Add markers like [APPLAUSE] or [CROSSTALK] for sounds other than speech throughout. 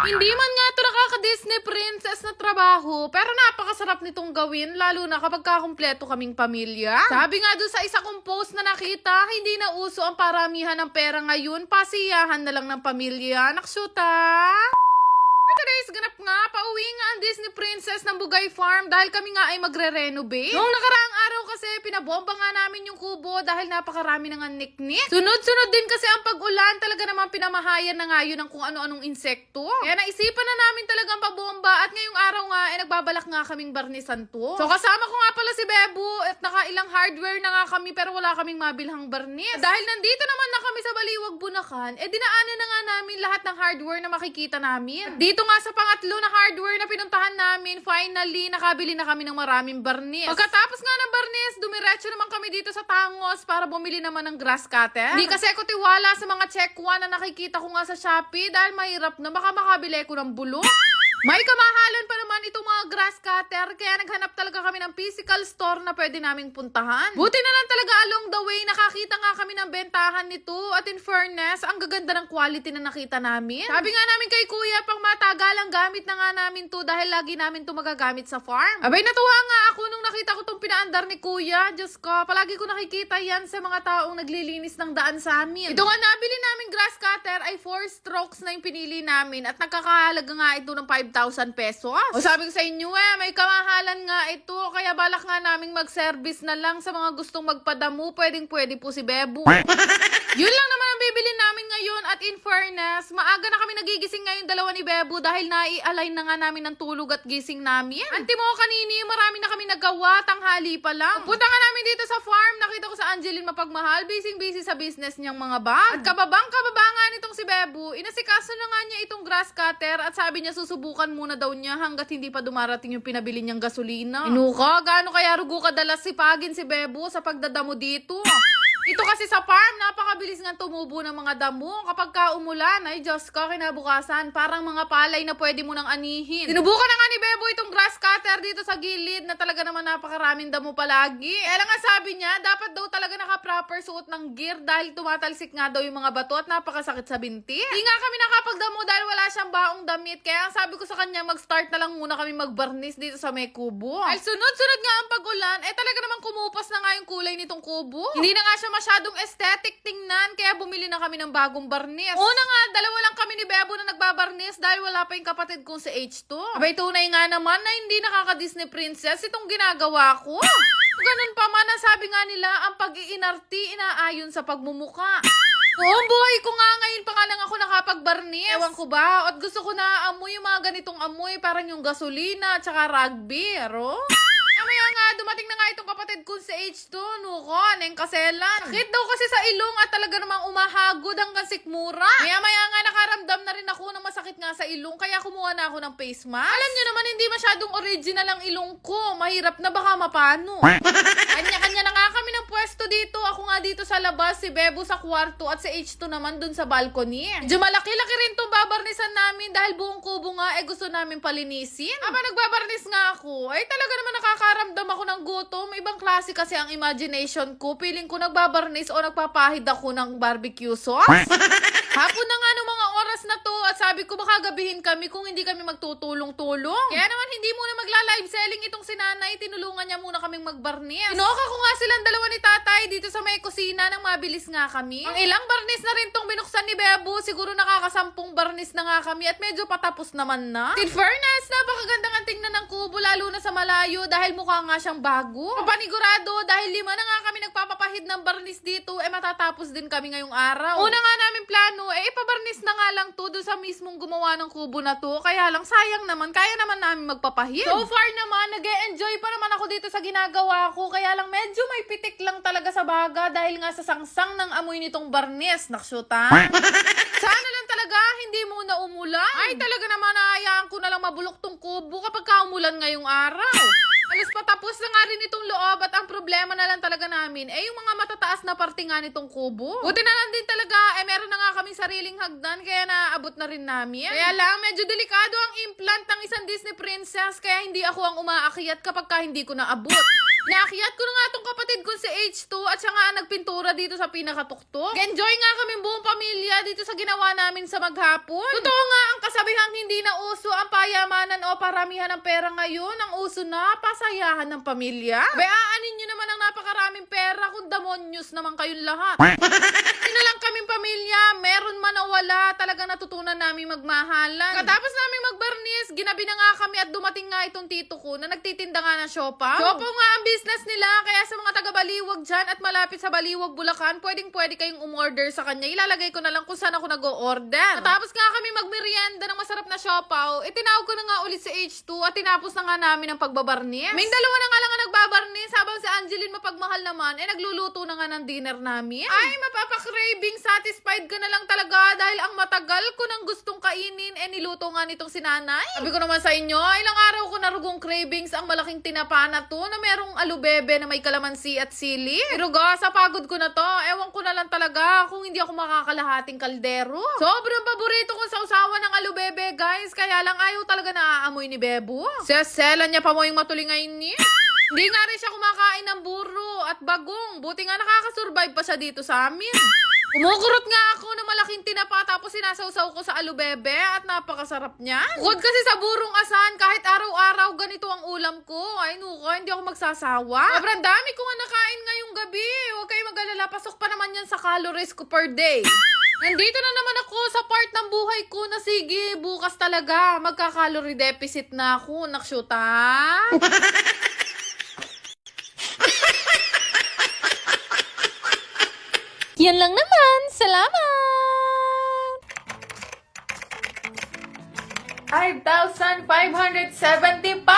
Hindi man nga ito nakaka-Disney princess na trabaho, pero napakasarap nitong gawin, lalo na kapag kakumpleto kaming pamilya. Sabi nga doon sa isa kong post na nakita, hindi na uso ang paramihan ng pera ngayon, pasiyahan na lang ng pamilya. Naksyuta! Today's ganap nga, pauwi nga ang Disney Princess ng Bugay Farm dahil kami nga ay magre-renovate. Noong nakaraang araw kasi, pinabomba nga namin yung kubo dahil napakarami na nga niknik. Sunod-sunod din kasi ang pag-ulan, talaga naman pinamahayan na nga yun ng kung ano-anong insekto. Kaya naisipan na namin talagang pabomba at ngayong araw nga, ay nagbabalak nga kaming barnisan to. So kasama ko nga pala si Bebo at nakailang hardware na nga kami pero wala kaming mabilhang barnis. Dahil nandito naman na kami sa Baliwag, Bulacan, eh dinaanan na nga namin lahat ng hardware na makikita namin. At Dito nga sa pangatlo na hardware na pinuntahan namin, finally, nakabili na kami ng maraming barnis. Pagkatapos nga ng barnis, dumiretso naman kami dito sa Tangos para bumili naman ng grass cutter. Di kasi ako tiwala sa mga check one na nakikita ko nga sa Shopee dahil mahirap na baka makabili ko ng bulok. May kamahalan pa naman itong mga grass cutter kaya naghanap talaga kami ng physical store na pwede naming puntahan. Buti na lang talaga along the way nakakita nga kami ng bentahan nito at in fairness, ang gaganda ng quality na nakita namin. Sabi nga namin kay kuya, pang matagalang gamit na nga namin to dahil lagi namin to magagamit sa farm. Abay natuwa nga ako nung nakita ko tong pinaandar ni kuya. Diyos ko, palagi ko nakikita yan sa mga taong naglilinis ng daan sa amin. Ito nga nabili namin grass cutter ay 4 strokes na yung pinili namin at nagkakahalaga nga ito ng 5,000 pesos. O sabi ko sa inyo eh, may kamahalan nga ito. Kaya balak nga naming mag-service na lang sa mga gustong magpadamu. Pwedeng pwede po si Bebo. [LAUGHS] Yun lang naman bibili namin ngayon at in fairness, maaga na kami nagigising ngayon dalawa ni Bebo dahil nai-align na nga namin ng tulog at gising namin. Anti mo kanini, marami na kami nagawa, tanghali pa lang. Punta nga namin dito sa farm, nakita ko sa Angeline mapagmahal, busy-busy sa business niyang mga bag. At kababang kababanga nitong si Bebo, inasikaso na nga niya itong grass cutter at sabi niya susubukan muna daw niya hanggat hindi pa dumarating yung pinabili niyang gasolina. Inuka, gaano kaya rugo kadalas sipagin si Bebo sa pagdadamo dito? [LAUGHS] Ito kasi sa farm, napakabilis nga tumubo ng mga damo. Kapag ka umulan, ay Diyos ko, kinabukasan, parang mga palay na pwede mo nang anihin. Sinubukan na nga ni Bebo itong grass cutter dito sa gilid na talaga naman napakaraming damo palagi. Kaya lang nga sabi niya, dapat daw talaga naka-proper suot ng gear dahil tumatalsik nga daw yung mga bato at napakasakit sa binti. Hindi nga kami nakapagdamo dahil wala siyang baong damit. Kaya ang sabi ko sa kanya, mag-start na lang muna kami magbarnis dito sa may kubo. Ay sunod-sunod nga ang pag-ulan, eh talaga naman kumupas na nga yung kulay nitong kubo. Hindi na nga siya masyadong aesthetic tingnan, kaya bumili na kami ng bagong barnis. Una nga, dalawa lang kami ni Bebo na nagbabarnis dahil wala pa yung kapatid kong si H2. Abay, tunay nga naman na hindi nakaka-Disney princess itong ginagawa ko. Ganun pa man, sabi nga nila, ang pag-iinarti inaayon sa pagmumuka. Ang buhay ko nga ngayon pa nga lang ako nakapagbarnis. Ewan ko ba? At gusto ko na amoy yung mga ganitong amoy, parang yung gasolina at saka rugby, aro? Dumating na nga itong kapatid ko sa H2, nuko, neng kaselan. Sakit daw kasi sa ilong at talaga namang umahagod hanggang sikmura. Maya maya nga, nakaramdam na rin ako ng masakit nga sa ilong, kaya kumuha na ako ng face mask. Alam nyo naman, hindi masyadong original ang ilong ko. Mahirap na baka mapano. Kanya-kanya na nga kami ng pwesto dito. Ako nga dito sa labas, si Bebo sa kwarto at si H2 naman dun sa balcony. Medyo malaki-laki rin itong babarnisan namin dahil buong kubo nga eh gusto namin palinisin. Aba nagbabarnis nga ako, ay talaga naman nakakaramdam ako ng gutom. Ibang klase kasi ang imagination ko. Feeling ko nagbabarnis o nagpapahid ako ng barbecue sauce. [LAUGHS] Hapon na nga nung mga oras na to at sabi ko baka gabihin kami kung hindi kami magtutulong-tulong. Kaya naman hindi muna magla-live selling itong si nanay, tinulungan niya muna kaming magbarnis. Inoka ko nga silang dalawa ni tatay dito sa may kusina nang mabilis nga kami. Ang ilang barnis na rin tong binuksan ni Bebo, siguro nakakasampung barnis na nga kami at medyo patapos naman na. In fairness, napakaganda nga tingnan ng kubo lalo na sa malayo dahil mukha nga siyang bago. Panigurado dahil lima na nga kami nagpapapahid ng barnis dito, eh matatapos din kami ngayong araw. Una nga namin plano, eh ipabarnis na nga lang to doon sa mismong gumawa ng kubo na to. Kaya lang sayang naman, kaya naman namin magpapahid. So far naman, nag enjoy pa dito sa ginagawa ko. Kaya lang medyo may pitik lang talaga sa baga dahil nga sa sangsang ng amoy nitong barnis. Naksyuta. [LAUGHS] Sana lang talaga, hindi muna umulan. Ay, talaga naman, naayaan ko na lang mabulok tong kubo kapag kaumulan ngayong araw. Patapos na nga rin itong loob at ang problema na lang talaga namin eh yung mga matataas na parte nga nitong kubo. Buti na lang din talaga eh meron na nga kaming sariling hagdan kaya naabot na rin namin. Kaya lang medyo delikado ang implant ng isang Disney princess kaya hindi ako ang umaakyat kapag ka hindi ko naabot. Inakyat ko na nga tong kapatid ko si H2 at siya nga nagpintura dito sa pinakatuktok. Enjoy nga kami buong pamilya dito sa ginawa namin sa maghapon. Totoo nga ang kasabihang hindi na uso ang payamanan o paramihan ng pera ngayon. Ang uso na pasayahan ng pamilya. Bayaanin nyo naman ang napakaraming pera kung damonyos naman kayong lahat. [LAUGHS] Hindi na lang kaming pamilya, meron man o wala, talaga natutunan namin magmahalan. Katapos namin magbarnis, ginabi na nga kami at dumating nga itong tito ko na nagtitinda nga ng siopaw. Siopaw nga ang business nila, kaya sa mga taga Baliwag dyan at malapit sa Baliwag, Bulacan, pwedeng pwede kayong umorder sa kanya. Ilalagay ko na lang kung saan ako nag-o-order. Katapos nga kami magmerienda ng masarap na siopaw, itinawag ko na nga ulit sa H2 at tinapos na nga namin ang pagbabarnis. May dalawa na nga lang ang nagbabarnis habang si Angeline mapagmahal naman, eh nagluluto na nga ng dinner namin. Ay, mapapakraving, satisfied ka na lang talaga dahil ang matagal ko nang gustong kainin, eh niluto nga nitong sinanay. Sabi ko naman sa inyo, ilang araw ko narugong cravings ang malaking tinapa na to na merong alubebe na may kalamansi at sili. Pero ga, sa pagod ko na to, ewan ko na lang talaga kung hindi ako makakalahating kaldero. Sobrang paborito ko sa usawa ng alubebe, guys. Kaya lang ayaw talaga naaamoy ni Bebo. Sesela niya pa mo yung matulingay niya. Hindi nga rin siya kumakain ng buro at bagong. Buti nga nakakasurvive pa siya dito sa amin. Kumukurot nga ako ng malaking tinapa tapos sinasawsaw ko sa alubebe at napakasarap niya. Bukod kasi sa burong asan, kahit araw-araw ganito ang ulam ko. Ay nuka, hindi ako magsasawa. Sobrang dami ko nga nakain ngayong gabi. Huwag kayo mag-alala, pasok pa naman yan sa calories ko per day. Nandito na naman ako sa part ng buhay ko na sige, bukas talaga magka-calorie deficit na ako. Nakshuta. [LAUGHS] Yan lang naman. Salamat! 5,575!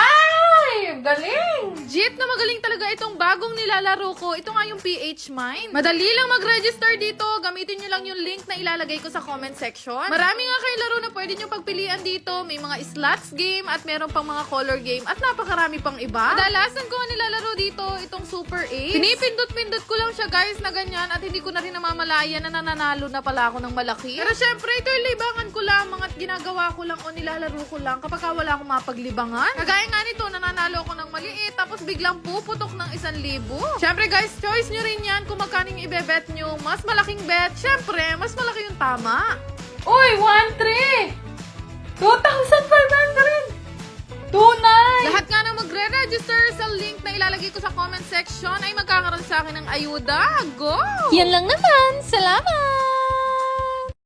Galing! Jeep na magaling talaga itong bagong nilalaro ko. Ito nga yung PH Mine. Madali lang mag-register dito. Gamitin nyo lang yung link na ilalagay ko sa comment section. Marami nga kayong laro na pwede nyo pagpilian dito. May mga slots game at meron pang mga color game at napakarami pang iba. Kadalasan ko nilalaro dito itong Super 8. Pinipindot-pindot ko lang siya guys na ganyan at hindi ko na rin namamalayan na nananalo na pala ako ng malaki. Pero syempre, ito yung at ginagawa ko lang o nilalaro ko lang kapag ka wala akong mapaglibangan. Kagaya nga nito, nananalo ako ng maliit tapos biglang puputok ng isang libo. Syempre guys, choice nyo rin yan kung magkano yung ibebet nyo. Mas malaking bet, syempre, mas malaki yung tama. Uy, 1-3! 2,500! Tunay! Lahat nga na magre-register sa link na ilalagay ko sa comment section ay magkakaroon sa akin ng ayuda. Go! Yan lang naman. Salamat!